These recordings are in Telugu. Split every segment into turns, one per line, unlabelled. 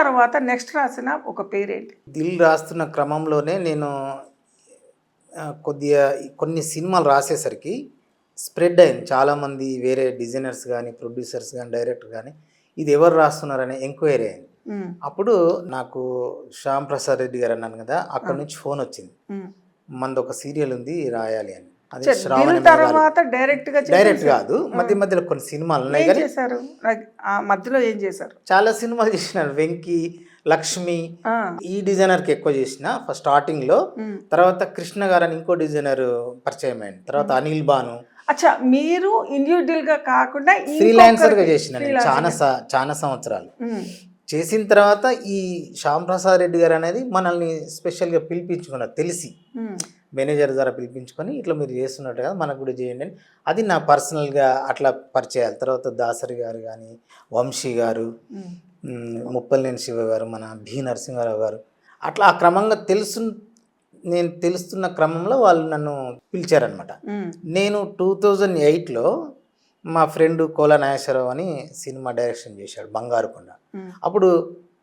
తర్వాత నెక్స్ట్ రాసిన ఒక పేరేంటి?
దిల్ రాస్తున్న క్రమంలోనే నేను కొద్దిగా కొన్ని సినిమాలు రాసేసరికి స్ప్రెడ్ అయింది. చాలామంది వేరే డిజైనర్స్ కానీ ప్రొడ్యూసర్స్ కానీ డైరెక్టర్ కానీ ఇది ఎవరు రాస్తున్నారనే ఎంక్వైరీ అయింది. అప్పుడు నాకు శ్యామ్ ప్రసాద్ రెడ్డి గారు అన్నాను కదా అక్కడ నుంచి ఫోన్ వచ్చింది. మనది ఒక సీరియల్ ఉంది రాయాలి అని.
తర్వాత డైరెక్ట్గా
డైరెక్ట్ కాదు. మధ్య మధ్యలో కొన్ని సినిమాలు ఉన్నాయి
చేశారు? ఆ మధ్యలో ఏం చేశారు?
చాలా సినిమాలు చేసినాను వెంకీ లక్ష్మి ఈ డిజైనర్కి ఎక్కువ చేసిన. ఫస్ట్ స్టార్టింగ్లో
ఉమ్.
తర్వాత కృష్ణ గారు అని ఇంకో డిజైనర్ పరిచయం అయింది. తర్వాత అనిల్ బాను.
అచ్చా మీరు ఇండివిజువల్గా కాకుండా ఫ్రీలాన్సర్గా
చేసిన చాలా చాలా సంవత్సరాలు. చేసిన తర్వాత ఈ శ్యామ్ ప్రసాద్ రెడ్డి గారు అనేది మనల్ని స్పెషల్గా పిలిపించుకున్నారు. తెలిసి. మేనేజర్ ద్వారా పిలిపించుకొని ఇట్లా మీరు చేస్తున్నట్టు కదా మనకు కూడా చేయండి అని. అది నా పర్సనల్గా అట్లా పరిచయాలు. తర్వాత దాసరి గారు కానీ వంశీ గారు ముప్పలనేని శివ గారు మన భి నరసింహారావు గారు అట్లా ఆ క్రమంగా తెలుసు నేను తెలుస్తున్న క్రమంలో వాళ్ళు నన్ను పిలిచారనమాట నేను టూ థౌజండ్ ఎయిట్లో మా ఫ్రెండ్ కోల నాగేశ్వరరావు అని సినిమా డైరెక్షన్ చేశాడు బంగారుకొండ. అప్పుడు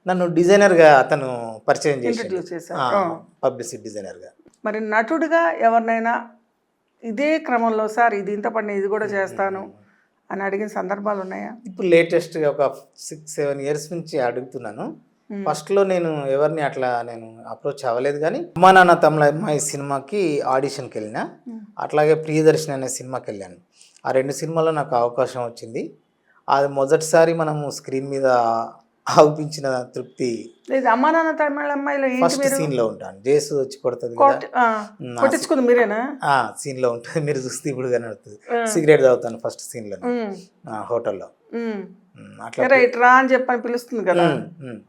నన్ను డిజైనర్గా అతను పరిచయం చేశాడు. పబ్లిసిటీ డిజైనర్గా.
మరి నటుడిగా ఎవరినైనా ఇదే క్రమంలో సార్ ఇది ఇంత పడిన ఇది కూడా చేస్తాను అని అడిగిన సందర్భాలు ఉన్నాయా?
ఇప్పుడు లేటెస్ట్గా ఒక సిక్స్ సెవెన్ ఇయర్స్ నుంచి అడుగుతున్నాను. ఫస్ట్లో నేను ఎవరిని అట్లా నేను అప్రోచ్ అవ్వలేదు కానీ అమ్మా నాన్న తమిళ అమ్మాయి సినిమాకి ఆడిషన్కి వెళ్ళిన. అట్లాగే ప్రియదర్శిని అనే సినిమాకి వెళ్ళాను. ఆ రెండు సినిమాల్లో నాకు అవకాశం వచ్చింది. అది మొదటిసారి మనము స్క్రీన్ మీద ఆవుపించిన తృప్తి.
లేదు అమ్మా నాన్న తమిళ అమ్మాయిలో ఏంటి
ఫస్ట్
మీరు?
సీన్లో ఉంటాను. జేసు వచ్చి కొడుతుంది
కొట్టించుకుంది మీరేనా?
ఆ సీన్లో ఉంటుంది. మీరు చూస్తే ఇప్పుడు కనబడుతుంది. సిగరెట్ తాగుతాను ఫస్ట్ సీన్లో
ఉమ్,
హోటల్లో.
రా అని చెప్పని పిలుస్తుంది కదా.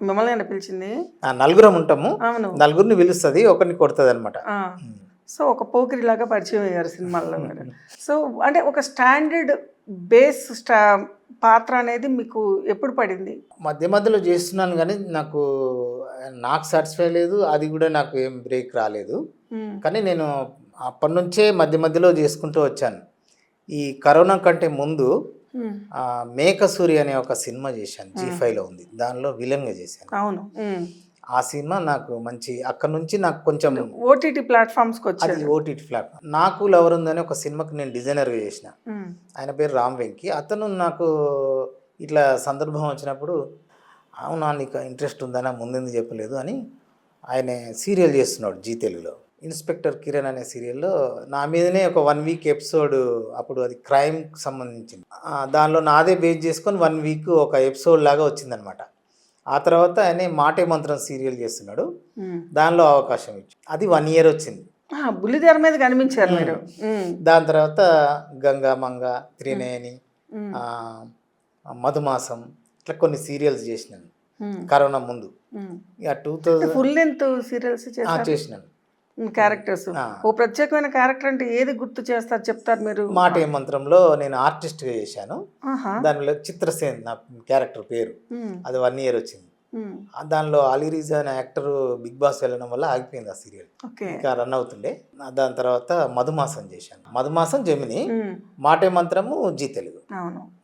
మిమ్మల్ని పిలిచింది?
ఆ, నలుగురం ఉంటాము. నలుగురిని పిలుస్తుంది ఒకరిని కొడుతుంది అనమాట.
సో ఒక పోకిరిలాగా పరిచయం అయ్యారు సినిమాల్లో సో అంటే ఒక స్టాండర్డ్ బేస్ స్టా పాత్ర అనేది మీకు ఎప్పుడు పడింది?
మధ్య మధ్యలో చేస్తున్నాను కానీ నాకు నాకు సాటిస్ఫై లేదు. అది కూడా నాకు ఏం బ్రేక్ రాలేదు. కానీ నేను అప్పటి నుంచే మధ్య మధ్యలో చేసుకుంటూ వచ్చాను. ఈ కరోనా కంటే ముందు మేకసూరి అనే ఒక సినిమా చేశాను. జీ ఫైవ్లో ఉంది. దానిలో విలన్గా చేశాను.
అవును.
ఆ సినిమా నాకు మంచి అక్కడ నుంచి నాకు కొంచెం
ఓటీటీ ప్లాట్ఫామ్స్కి
అది
వచ్చారు
ఓటీటీ ప్లాట్ఫామ్. నాకు లవర్ ఉందని ఒక సినిమాకి నేను డిజైనర్గా చేసిన. ఆయన పేరు రామ్ వెంకి. అతను నాకు ఇట్లా సందర్భం వచ్చినప్పుడు అవునా నీకు ఇంట్రెస్ట్ ఉందని ముందుంది చెప్పలేదు అని ఆయన సీరియల్ చేస్తున్నాడు జీ తెలుగులో ఇన్స్పెక్టర్ కిరణ్ అనే సీరియల్లో నా మీదనే ఒక వన్ వీక్ ఎపిసోడ్ అప్పుడు అది క్రైమ్కి సంబంధించింది. దానిలో నాదే బేస్ చేసుకొని వన్ వీక్ ఒక ఎపిసోడ్ లాగా వచ్చిందనమాట. ఆ తర్వాత ఆయన మాటే మంత్రం సీరియల్ చేస్తున్నాడు. దానిలో అవకాశం ఇచ్చి అది వన్ ఇయర్ వచ్చింది.
ఆ, బుల్లితెర మీద కనిపించారు మీరు.
దాని తర్వాత గంగా మంగ త్రినేని మధుమాసం ఇట్లా కొన్ని సీరియల్స్ చేసినాను. కరోనా ముందు. Two thousand
full length serials
చేసినాను.
క్యారెక్టర్స్. ఓ ప్రత్యేకమైన క్యారెక్టర్ అంటే ఏది గుర్తు చేస్తారు చెప్తారు మీరు?
మాట ఏ మంత్రంలో నేను ఆర్టిస్ట్గా చేశాను. దానిలో చిత్రసేన్ నా క్యారెక్టర్ పేరు. అది వన్ ఇయర్ వచ్చింది. దానిలో అలీరీజా అనే యాక్టర్ బిగ్ బాస్ వెళ్ళడం వల్ల ఆగిపోయింది ఆ సీరియల్ ఇంకా రన్ అవుతుండే. దాని తర్వాత మధుమాసం చేశాను. మధుమాసం జమిని. మాటే మంత్రము జీ తెలుగు.
అవును.